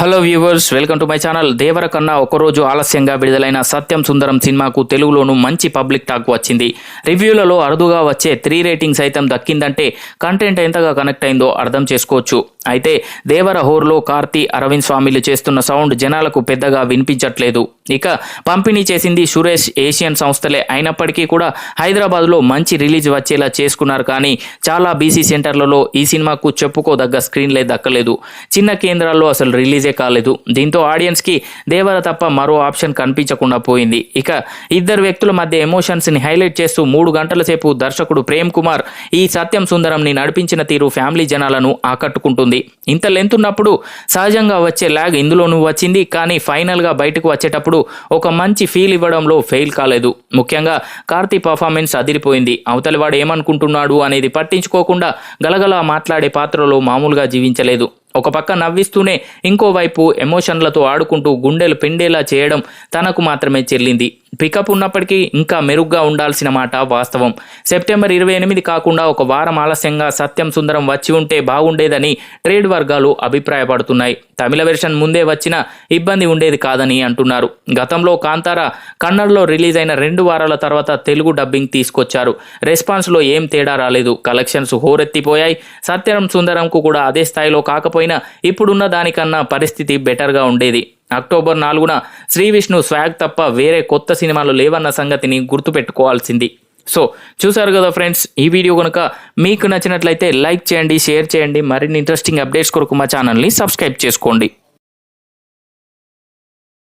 Hello viewers welcome to my channel. Devara కన్నా ఒకరోజు ఆలస్యంగా విడుదలైన సత్యం సుందరం సినిమాకు తెలుగులోనూ మంచి పబ్లిక్ టాక్ వచ్చింది. రివ్యూలలో అరుదుగా వచ్చే త్రీ రేటింగ్ సైతం దక్కిందంటే కంటెంట్ ఎంతగా కనెక్ట్ అయిందో అర్థం చేసుకోవచ్చు. అయితే దేవర హోర్లో కార్తీ అరవింద్ స్వామిలు చేస్తున్న సౌండ్ జనాలకు పెద్దగా వినిపించట్లేదు. ఇక పంపిణీ చేసింది సురేష్ ఏషియన్ సంస్థలే. అయినప్పటికీ కూడా హైదరాబాద్లో మంచి రిలీజ్ వచ్చేలా చేసుకున్నారు కానీ చాలా బీసీ సెంటర్లలో ఈ సినిమాకు చెప్పుకోదగ్గ స్క్రీన్లే దక్కలేదు. చిన్న కేంద్రాల్లో అసలు రిలీజ్ కాలేదు. దీంతో ఆడియన్స్కి దేవర తప్ప మరో ఆప్షన్ కనిపించకుండా పోయింది. ఇక ఇద్దరు వ్యక్తుల మధ్య ఎమోషన్స్ని హైలైట్ చేస్తూ మూడు గంటల సేపు దర్శకుడు ప్రేమ్ కుమార్ ఈ సత్యం సుందరంని నడిపించిన తీరు ఫ్యామిలీ జనాలను ఆకట్టుకుంటుంది. ఇంత లెంత్ ఉన్నప్పుడు సహజంగా వచ్చే ల్యాగ్ ఇందులోనూ వచ్చింది. కానీ ఫైనల్గా బయటకు వచ్చేటప్పుడు ఒక మంచి ఫీల్ ఇవ్వడంలో ఫెయిల్ కాలేదు. ముఖ్యంగా కార్తీ పర్ఫార్మెన్స్ అదిరిపోయింది. అవతలివాడు ఏమనుకుంటున్నాడు అనేది పట్టించుకోకుండా గలగలా మాట్లాడే పాత్రలో మామూలుగా జీవించలేదు. ఒక పక్క నవ్విస్తూనే ఇంకోవైపు ఎమోషన్లతో ఆడుకుంటూ గుండెలు పిండేలా చేయడం తనకు మాత్రమే చెల్లింది. పికప్ ఉన్నప్పటికీ ఇంకా మెరుగ్గా ఉండాల్సిన మాట వాస్తవం. సెప్టెంబర్ ఇరవై ఎనిమిది కాకుండా ఒక వారం ఆలస్యంగా సత్యం సుందరం వచ్చి ఉంటే బాగుండేదని ట్రేడ్ వర్గాలు అభిప్రాయపడుతున్నాయి. తమిళ వెర్షన్ ముందే వచ్చిన ఇబ్బంది ఉండేది కాదని అంటున్నారు. గతంలో కాంతార కన్నడలో రిలీజ్ అయిన రెండు వారాల తర్వాత తెలుగు డబ్బింగ్ తీసుకొచ్చారు. రెస్పాన్స్లో ఏం తేడా రాలేదు. కలెక్షన్స్ హోరెత్తిపోయాయి. సత్యం సుందరంకు కూడా అదే స్థాయిలో కాకపోయినా ఇప్పుడున్న దానికన్నా పరిస్థితి బెటర్గా ఉండేది. అక్టోబర్ నాలుగున శ్రీ విష్ణు స్వాగ్ తప్ప వేరే కొత్త సినిమాలు లేవన్న సంగతిని గుర్తుపెట్టుకోవాల్సింది. సో చూసారు కదా ఫ్రెండ్స్ ఈ వీడియో కనుక మీకు నచ్చినట్లయితే లైక్ చేయండి షేర్ చేయండి మరిన్ని ఇంట్రెస్టింగ్ అప్డేట్స్ కొరకు మా ఛానల్ని సబ్స్క్రైబ్ చేసుకోండి.